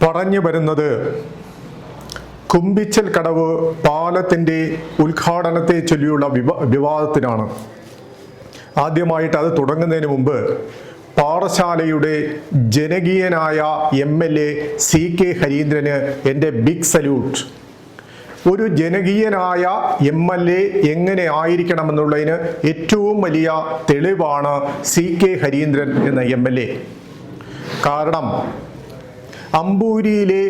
പറഞ്ഞു വരുന്നത് കുമ്പിച്ചൽ കടവ് പാലത്തിന്റെ ഉദ്ഘാടനത്തെ ചൊല്ലിയുള്ള വിവ വിവാദത്തിനാണ്. ആദ്യമായിട്ട് അത് തുടങ്ങുന്നതിന് മുമ്പ് പാറശാലയുടെ ജനകീയനായ M L A C K Harindran എന്റെ ബിഗ് സല്യൂട്ട് ഒരു ജനകീയനായ എം എൽ എ എങ്ങനെ ആയിരിക്കണമെന്നുള്ളതിന് ഏറ്റവും വലിയ തെളിവാണ് സി കെ ഹരീന്ദ്രൻ എന്ന എം എൽ എ. കാരണം അമ്പൂരിയിലെ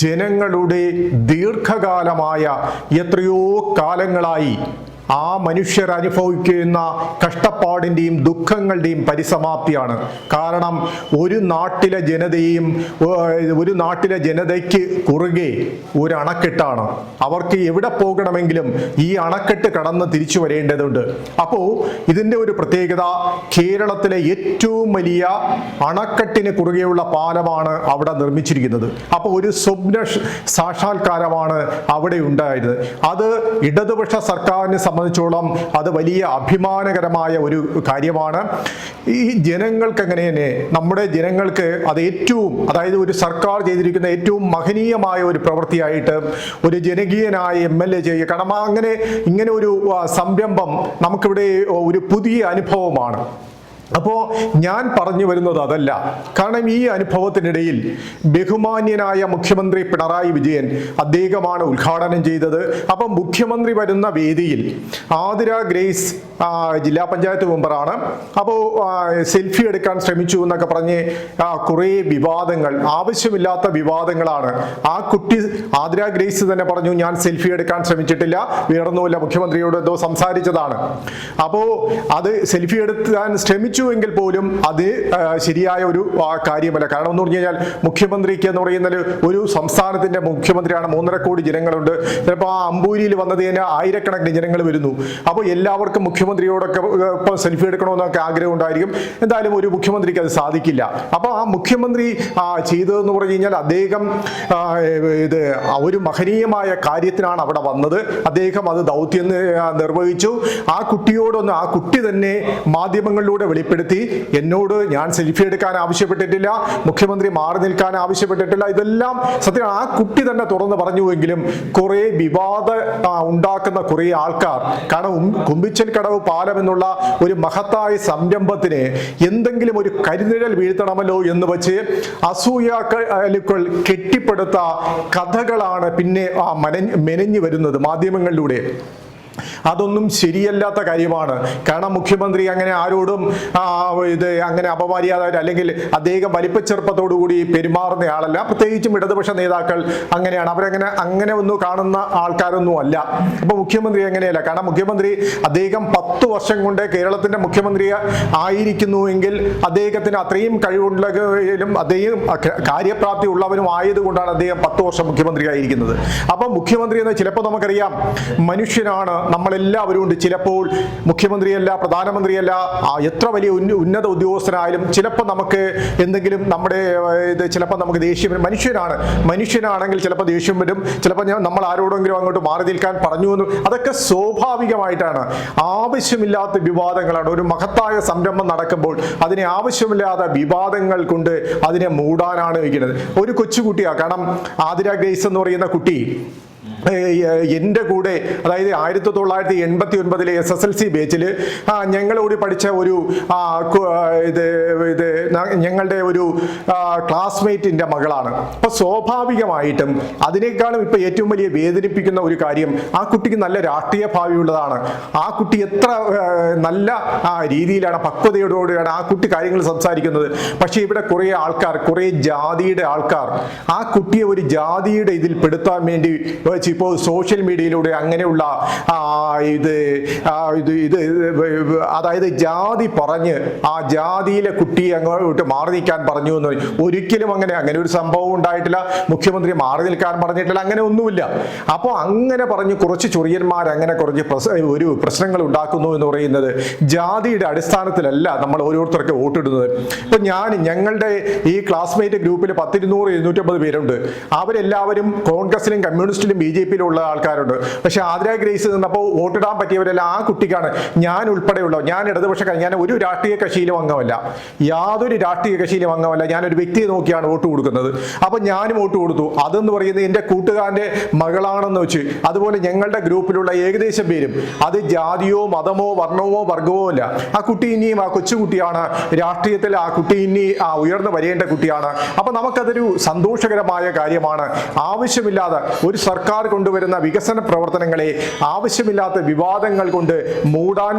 ജനങ്ങളുടെ ദീർഘകാലമായ എത്രയോ കാലങ്ങളായി ആ മനുഷ്യർ അനുഭവിക്കുന്ന കഷ്ടപ്പാടിന്റെയും ദുഃഖങ്ങളുടെയും പരിസമാപ്തിയാണ്. കാരണം ഒരു നാട്ടിലെ ജനതയും ഒരു നാട്ടിലെ ജനതയ്ക്ക് കുറുകെ ഒരു അണക്കെട്ടാണ്. അവർക്ക് എവിടെ പോകണമെങ്കിലും ഈ അണക്കെട്ട് കടന്ന് തിരിച്ചു വരേണ്ടതുണ്ട്. അപ്പോൾ ഇതിന്റെ ഒരു പ്രത്യേകത കേരളത്തിലെ ഏറ്റവും വലിയ അണക്കെട്ടിന് കുറുകെയുള്ള പാലമാണ് അവിടെ നിർമ്മിച്ചിരിക്കുന്നത്. അപ്പോൾ ഒരു സ്വപ്ന സാക്ഷാത്കാരമാണ് അവിടെ ഉണ്ടായത്. അത് ഇടതുപക്ഷ സർക്കാരിനെ സംബന്ധിച്ചോളം അത് വലിയ അഭിമാനകരമായ ഒരു കാര്യമാണ്. ഈ ജനങ്ങൾക്ക് എങ്ങനെ തന്നെ നമ്മുടെ ജനങ്ങൾക്ക് അത് ഏറ്റവും അതായത് ഒരു സർക്കാർ ചെയ്തിരിക്കുന്ന ഏറ്റവും മഹനീയമായ ഒരു പ്രവൃത്തിയായിട്ട് ഒരു ജനകീയനായ എം എൽ എ ചെയ്യുക. കാരണം അങ്ങനെ ഇങ്ങനെ ഒരു സംരംഭം നമുക്കിവിടെ ഒരു പുതിയ അനുഭവമാണ്. അപ്പോൾ ഞാൻ പറഞ്ഞു വരുന്നത് അതല്ല. കാരണം ഈ അനുഭവത്തിനിടയിൽ ബഹുമാന്യനായ മുഖ്യമന്ത്രി പിണറായി വിജയൻ അദ്ദേഹമാണ് ഉദ്ഘാടനം ചെയ്തത്. അപ്പം മുഖ്യമന്ത്രി വരുന്ന വേദിയിൽ ആതിര ഗ്രേസ് ജില്ലാ പഞ്ചായത്ത് മെമ്പറാണ്. അപ്പോൾ സെൽഫി എടുക്കാൻ ശ്രമിച്ചു എന്നൊക്കെ പറഞ്ഞ് കുറേ വിവാദങ്ങൾ ആവശ്യമില്ലാത്ത വിവാദങ്ങളാണ്. ആ കുട്ടി ആതിര ഗ്രേസ് തന്നെ പറഞ്ഞു ഞാൻ സെൽഫി എടുക്കാൻ ശ്രമിച്ചിട്ടില്ല. വേറൊന്നുമില്ല മുഖ്യമന്ത്രിയോട് എന്തോ സംസാരിച്ചതാണ്. അപ്പോൾ അത് സെൽഫി എടുക്കാൻ ശ്രമിച്ചുവെങ്കിൽ പോലും അത് ശരിയായ ഒരു കാര്യമല്ല. കാരണം എന്ന് പറഞ്ഞു കഴിഞ്ഞാൽ മുഖ്യമന്ത്രിക്ക് എന്ന് പറയുന്നത് ഒരു സംസ്ഥാനത്തിന്റെ മുഖ്യമന്ത്രിയാണ് മൂന്നര കോടി ജനങ്ങളുണ്ട്. ചിലപ്പോൾ ആ അമ്പൂരിയിൽ വന്നത് തന്നെ ആയിരക്കണക്കിന് ജനങ്ങൾ വരുന്നു. അപ്പോൾ എല്ലാവർക്കും മുഖ്യമന്ത്രിയോടൊക്കെ ഇപ്പം സെൽഫി എടുക്കണമെന്നൊക്കെ ആഗ്രഹം ഉണ്ടായിരിക്കും. എന്തായാലും ഒരു മുഖ്യമന്ത്രിക്ക് അത് സാധിക്കില്ല. അപ്പോൾ ആ മുഖ്യമന്ത്രി ചെയ്തതെന്ന് പറഞ്ഞു കഴിഞ്ഞാൽ അദ്ദേഹം ഇത് ഒരു മഹനീയമായ കാര്യത്തിനാണ് അവിടെ വന്നത്. അദ്ദേഹം അത് ദൗത്യം നിർവഹിച്ചു. ആ കുട്ടിയോടൊന്ന് ആ കുട്ടി തന്നെ മാധ്യമങ്ങളിലൂടെ വെളിപ്പെടുത്തി എന്നോട് ഞാൻ സെൽഫി എടുക്കാൻ ആവശ്യപ്പെട്ടിട്ടില്ല. മുഖ്യമന്ത്രി മാറി നിൽക്കാൻ ആവശ്യപ്പെട്ടിട്ടില്ല. ഇതെല്ലാം സത്യം ആ കുട്ടി തന്നെ തുറന്ന് പറഞ്ഞുവെങ്കിലും കുറെ വിവാദ ഉണ്ടാക്കുന്ന കുറെ ആൾക്കാർ കാരണം കുമ്പിച്ചൽ കടവ് പാലം എന്നുള്ള ഒരു മഹത്തായ സംരംഭത്തിന് എന്തെങ്കിലും ഒരു കരിനിഴൽ വീഴ്ത്തണമല്ലോ എന്ന് വെച്ച് അസൂയാക്കൾ കെട്ടിപ്പടുത്ത കഥകളാണ് പിന്നെ ആ മെനഞ്ഞു വരുന്നത് മാധ്യമങ്ങളിലൂടെ. അതൊന്നും ശരിയല്ലാത്ത കാര്യമാണ്. കാരണം മുഖ്യമന്ത്രി അങ്ങനെ ആരോടും ഇത് അങ്ങനെ അപമര്യാദ അല്ലെങ്കിൽ അദ്ദേഹം വലിപ്പച്ചെറുപ്പത്തോടുകൂടി പെരുമാറുന്ന ആളല്ല. പ്രത്യേകിച്ചും ഇടതുപക്ഷ നേതാക്കൾ അങ്ങനെയാണ്. അവരങ്ങനെ അങ്ങനെ ഒന്നും കാണുന്ന ആൾക്കാരൊന്നും അല്ല. അപ്പൊ മുഖ്യമന്ത്രി അങ്ങനെയല്ല. കാരണം മുഖ്യമന്ത്രി അദ്ദേഹം പത്ത് വർഷം കൊണ്ട് കേരളത്തിന്റെ മുഖ്യമന്ത്രി ആയിരിക്കുന്നു എങ്കിൽ അദ്ദേഹത്തിന് അത്രയും കഴിവുണ്ടെങ്കിലും അദ്ദേഹം കാര്യപ്രാപ്തി ഉള്ളവനും ആയതുകൊണ്ടാണ് അദ്ദേഹം പത്ത് വർഷം മുഖ്യമന്ത്രി ആയിരിക്കുന്നത് അപ്പൊ മുഖ്യമന്ത്രി എന്ന് ചിലപ്പോൾ നമുക്കറിയാം മനുഷ്യനാണ് നമ്മളെല്ലാവരും ഉണ്ട്. ചിലപ്പോൾ മുഖ്യമന്ത്രിയല്ല പ്രധാനമന്ത്രിയല്ല എത്ര വലിയ ഉന്നത ഉദ്യോഗസ്ഥനായാലും ചിലപ്പോൾ നമുക്ക് എന്തെങ്കിലും നമ്മുടെ ഇത് ചിലപ്പോൾ നമുക്ക് ദേഷ്യം മനുഷ്യനാണ്. മനുഷ്യനാണെങ്കിൽ ചിലപ്പോൾ ദേഷ്യം വരും. ചിലപ്പോൾ ഞാൻ നമ്മൾ ആരോടെങ്കിലും അങ്ങോട്ട് മാറി നിൽക്കാൻ പറഞ്ഞു എന്നും. അതൊക്കെ സ്വാഭാവികമായിട്ടാണ്. ആവശ്യമില്ലാത്ത വിവാദങ്ങളാണ്. ഒരു മഹത്തായ സംരംഭം നടക്കുമ്പോൾ അതിനെ ആവശ്യമില്ലാത്ത വിവാദങ്ങൾ കൊണ്ട് അതിനെ മൂടാനാണ് വയ്ക്കുന്നത്. ഒരു കൊച്ചുകുട്ടിയാണ് കാരണം ആതിര ഗ്രേസ് എന്ന് പറയുന്ന കുട്ടി എന്റെ കൂടെ അതായത് ആയിരത്തി തൊള്ളായിരത്തി എൺപത്തി ഒൻപതിലെ എസ് എസ് എൽ സി ബാച്ചിൽ ഞങ്ങളോട് പഠിച്ച ഒരു ഇത് ഇത് ഞങ്ങളുടെ ഒരു ക്ലാസ്മേറ്റിന്റെ മകളാണ്. അപ്പോൾ സ്വാഭാവികമായിട്ടും അതിനേക്കാളും ഇപ്പോൾ ഏറ്റവും വലിയ വേദനിപ്പിക്കുന്ന ഒരു കാര്യം ആ കുട്ടിക്ക് നല്ല രാഷ്ട്രീയ ഭാവിയുള്ളതാണ് ആ കുട്ടി എത്ര നല്ല രീതിയിലാണ് പക്വതയോടുകൂടിയാണ് ആ കുട്ടി കാര്യങ്ങൾ സംസാരിക്കുന്നത്. പക്ഷേ ഇവിടെ കുറേ ആൾക്കാർ കുറേ ജാതിയുടെ ആൾക്കാർ ആ കുട്ടിയെ ഒരു ജാതിയുടെ ഇതിൽ പെടുത്താൻ വേണ്ടി ഇപ്പോൾ സോഷ്യൽ മീഡിയയിലൂടെ അങ്ങനെയുള്ള ഇത് ഇത് ഇത് അതായത് ജാതി പറഞ്ഞ് ആ ജാതിയിലെ കുട്ടിയെ അങ്ങോട്ട് മാറി നിൽക്കാൻ പറഞ്ഞു എന്ന് ഒരിക്കലും അങ്ങനെ അങ്ങനെ ഒരു സംഭവം ഉണ്ടായിട്ടില്ല. മുഖ്യമന്ത്രി മാറി നിൽക്കാൻ പറഞ്ഞിട്ടില്ല. അങ്ങനെ ഒന്നുമില്ല. അപ്പോൾ അങ്ങനെ പറഞ്ഞ് കുറച്ച് ചൊറിയന്മാർ അങ്ങനെ കുറച്ച് ഒരു പ്രശ്നങ്ങൾ ഉണ്ടാക്കുന്നു എന്ന് പറയുന്നത് ജാതിയുടെ അടിസ്ഥാനത്തിലല്ല നമ്മൾ ഓരോരുത്തർക്ക് വോട്ടിടുന്നത്. ഇപ്പൊ ഞാൻ ഞങ്ങളുടെ ഈ ക്ലാസ്മേറ്റ് ഗ്രൂപ്പിൽ പത്തിരുന്നൂറ് ഇരുന്നൂറ്റമ്പത് പേരുണ്ട്. അവരെല്ലാവരും കോൺഗ്രസിലും കമ്മ്യൂണിസ്റ്റിലും ബി ജെ പിയിലുള്ള ആൾക്കാരുണ്ട്. പക്ഷെ ആതിര ഗ്രേസ് നിന്നപ്പോൾ വോട്ടിടാൻ പറ്റിയവരെല്ലാം ആ കുട്ടിക്കാണ് ഞാൻ ഉൾപ്പെടെയുള്ള ഞാൻ ഇടതുപക്ഷക്കാരൻ ഞാൻ ഒരു രാഷ്ട്രീയ കക്ഷിയിലും അംഗമല്ല. യാതൊരു രാഷ്ട്രീയ കക്ഷിയിലും അംഗമല്ല. ഒരു വ്യക്തിയെ നോക്കിയാണ് വോട്ട് കൊടുക്കുന്നത്. അപ്പൊ ഞാനും വോട്ട് കൊടുത്തു. അതെന്ന് പറയുന്നത് എന്റെ കൂട്ടുകാരന്റെ മകളാണെന്ന് വെച്ച്. അതുപോലെ ഞങ്ങളുടെ ഗ്രൂപ്പിലുള്ള ഏകദേശം പേരും. അത് ജാതിയോ മതമോ വർണമോ വർഗമോ അല്ല. ആ കുട്ടി ഇനിയും ആ കൊച്ചുകുട്ടിയാണ് രാഷ്ട്രീയത്തിൽ ആ കുട്ടി ഇനി ആ ഉയർന്നു വരേണ്ട കുട്ടിയാണ്. അപ്പൊ നമുക്കതൊരു സന്തോഷകരമായ കാര്യമാണ്. ആവശ്യമില്ലാതെ ഒരു സർക്കാർ കൊണ്ടുവരുന്ന വികസന പ്രവർത്തനങ്ങളെ ആവശ്യമില്ലാത്ത വിവാദങ്ങൾ കൊണ്ട് മൂടാൻ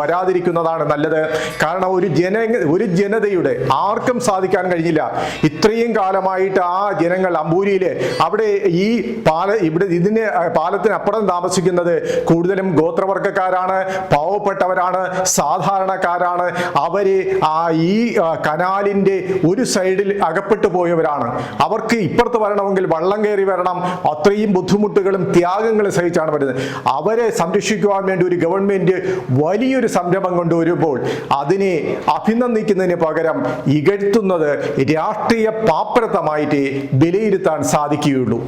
വരാതിരിക്കുന്നതാണ് നല്ലത്. കാരണം ഒരു ജന ഒരു ജനതയുടെ ആർക്കും സാധിക്കാൻ കഴിഞ്ഞില്ല. ഇത്രയും കാലമായിട്ട് ആ ജനങ്ങൾ അമ്പൂരിയിൽ അവിടെ ഈ പാല ഇവിടെ ഇതിന് പാലത്തിനപ്പുറം താമസിക്കുന്നത് കൂടുതലും ഗോത്രവർഗക്കാരാണ് പാവപ്പെട്ടവരാണ് സാധാരണക്കാരാണ്. അവർ ആ ഈ കനാലിന്റെ ഒരു സൈഡിൽ അകപ്പെട്ടു പോയവരാണ്. അവർക്ക് ഇപ്പുറത്ത് വരണമെങ്കിൽ വള്ളം കയറി വരണം. അത്രയും ബുദ്ധിമുട്ടുകളും ത്യാഗങ്ങളും സഹിച്ചാണ് വരുന്നത്. അവരെ സംരക്ഷിക്കുവാൻ വേണ്ടി ഒരു ഗവൺമെന്റ് വലിയൊരു സംരംഭം കൊണ്ടുവരുമ്പോൾ അതിനെ അഭിനന്ദിക്കുന്നതിന് പകരം ഇകഴ്ത്തുന്നത് രാഷ്ട്രീയ പാപ്പരത്തമായിട്ട് വിലയിരുത്താൻ സാധിക്കുകയുള്ളൂ.